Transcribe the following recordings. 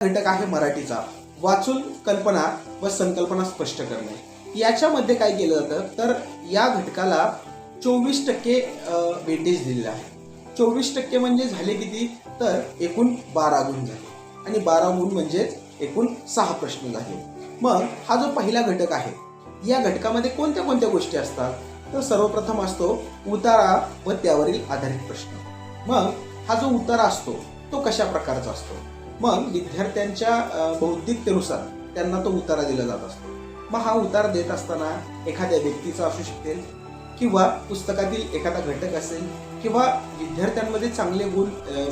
घटक आहे मराठीचा. वाचून कल्पना व संकल्पना स्पष्ट करणे. याच्यामध्ये काय केलं जातं? तर या घटकाला चोवीस टक्के वेटेज दिलेलं आहे. चोवीस टक्के म्हणजे झाले किती? तर एकूण बारा गुण झाले. आणि बारा गुण म्हणजेच एकूण सहा प्रश्न झाले. मग हा जो पहिला घटक आहे या घटकामध्ये कोणत्या कोणत्या गोष्टी असतात? तर सर्वप्रथम असतो उतारा व त्यावरील आधारित प्रश्न. मग हा जो उतारा असतो तो कशा प्रकारचा असतो? मग विद्यार्थ्यांच्या बौद्धिकतेनुसार त्यांना तो उतारा दिला जात असतो. मग हा उतार देत असताना एखाद्या व्यक्तीचा असू शकेल किंवा पुस्तकातील एखादा घटक असेल किंवा विद्यार्थ्यांमध्ये चांगले गुण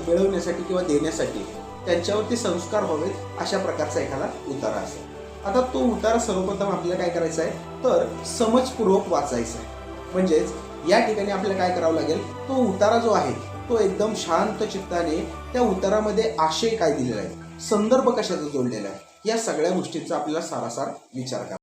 मिळवण्यासाठी किंवा देण्यासाठी त्यांच्यावरती संस्कार व्हावेत अशा प्रकारचा एखादा उतारा असेल. आता तो उतारा सर्वप्रथम आपल्याला काय करायचा आहे? तर समजपूर्वक वाचायचा आहे. म्हणजेच या ठिकाणी आपल्याला काय करावं लागेल? तो उतारा जो आहे तो एकदम शांत चित्ताने त्या उतारामध्ये आशय काय दिलेला आहे? संदर्भ कशाचा जोडलेला आहे? या सगळ्या गोष्टींचा आपल्याला सारासार विचार करा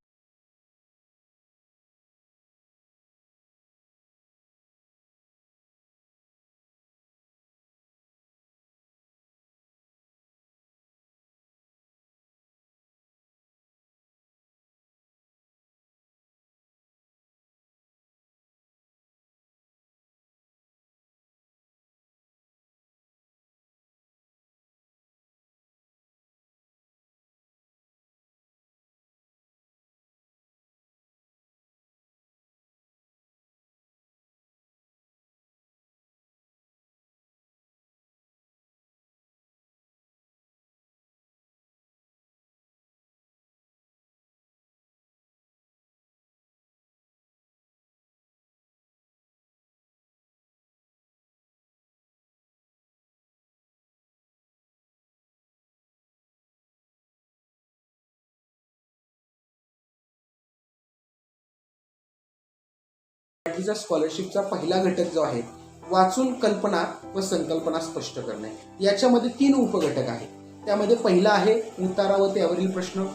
मराठीचा स्कॉलरशिपचा पहिला घटक जो आहे वाचून कल्पना व संकल्पना स्पष्ट करणे. याच्यामध्ये तीन उपघटक आहेत. त्यामध्ये पहिला आहे उतारा व त्यावरील प्रश्न.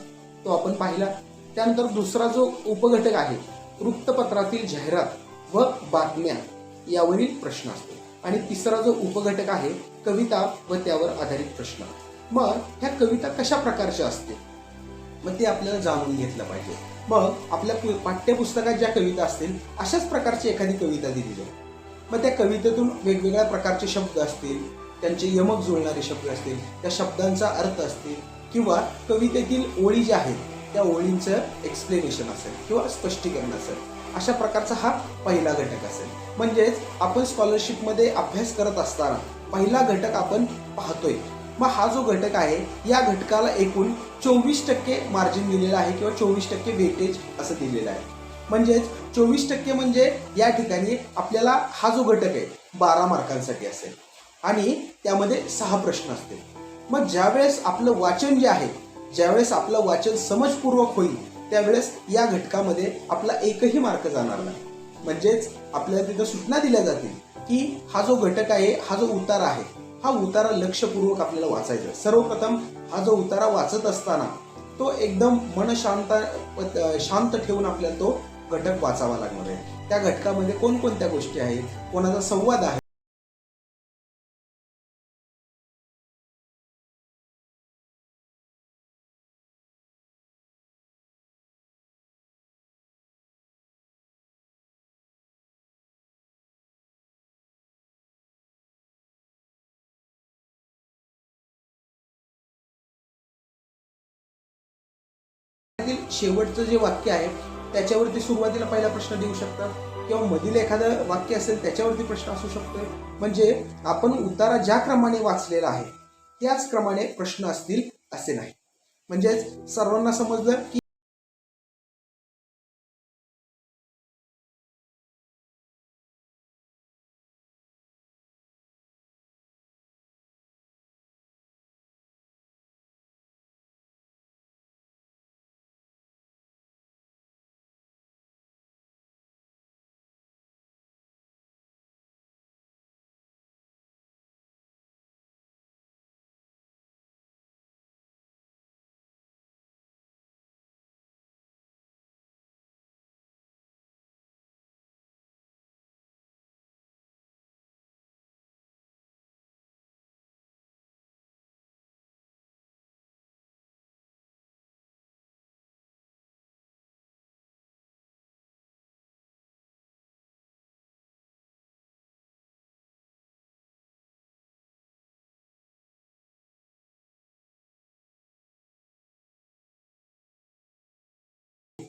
तो आपण पाहिला. त्यानंतर दुसरा जो उपघटक आहे वृत्तपत्रातील जाहिरात व बातम्या यावरील प्रश्न असतो. आणि तिसरा जो उपघटक आहे कविता व त्यावर आधारित प्रश्न. मग ह्या कविता कशा प्रकारच्या असते मग ते आपल्याला जाणून घेतलं पाहिजे. मग आपल्या पाठ्यपुस्तकात ज्या कविता असतील अशाच प्रकारची एखादी कविता दिली जाईल. मग त्या कवितेतून वेगवेगळ्या प्रकारचे शब्द असतील त्यांचे यमक जुळणारे शब्द असतील त्या शब्दांचा अर्थ असतील किंवा कवितेतील ओळी ज्या आहेत त्या ओळींचं एक्सप्लेनेशन असेल किंवा स्पष्टीकरण असेल अशा प्रकारचा हा पहिला घटक असेल. म्हणजेच आपण स्कॉलरशिपमध्ये अभ्यास करत असताना पहिला घटक आपण पाहतोय. मग हा जो घटक आहे या घटकाला एकूण चोवीस टक्के मार्जिन दिलेलं आहे किंवा चोवीस टक्के वेटेज असं दिलेलं आहे. म्हणजेच चोवीस टक्के म्हणजे या ठिकाणी आपल्याला हा जो घटक आहे बारा मार्कांसाठी असेल. आणि त्यामध्ये सहा प्रश्न असतील. मग ज्यावेळेस आपलं वाचन जे आहे ज्यावेळेस आपलं वाचन समजपूर्वक होईल त्यावेळेस या घटकामध्ये आपला एकही मार्क जाणार नाही. म्हणजेच आपल्याला तिथं सूचना दिल्या जातील की हा जो घटक आहे हा जो उतार आहे हा उतारा लक्षपूर्वक आपल्याला वाचायचा सर्वप्रथम हा जो उतारा वाचत असताना तो एकदम मन शांत शांत ठेवून आपल्याला तो घटक वाचावा लागणार आहे. त्या घटकामध्ये कोणकोणत्या गोष्टी आहेत? कोणाचा संवाद आहे? त्यातील शेवटचं जे वाक्य आहे त्याच्यावरती सुरुवातीला पहिला प्रश्न देऊ शकतात किंवा मधील एखादं वाक्य असेल त्याच्यावरती प्रश्न असू शकतो म्हणजे आपण उतारा ज्या क्रमाने वाचलेला आहे त्याच क्रमाने प्रश्न असतील असे नाही. म्हणजेच सर्वांना समजलं की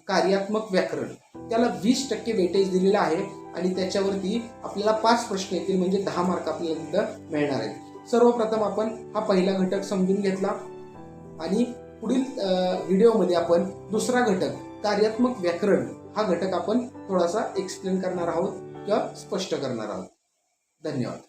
कार्यात्मक व्याकरण. त्याला वीस टक्के वेटेज दिलेलं आहे आणि त्याच्यावरती आपल्याला पाच प्रश्न येतील म्हणजे दहा मार्क आपल्याला तिथं मिळणार आहेत. सर्वप्रथम आपण हा पहिला घटक समजून घेतला आणि पुढील व्हिडिओमध्ये आपण दुसरा घटक कार्यात्मक व्याकरण हा घटक आपण थोडासा एक्सप्लेन करणार आहोत किंवा स्पष्ट करणार आहोत. धन्यवाद.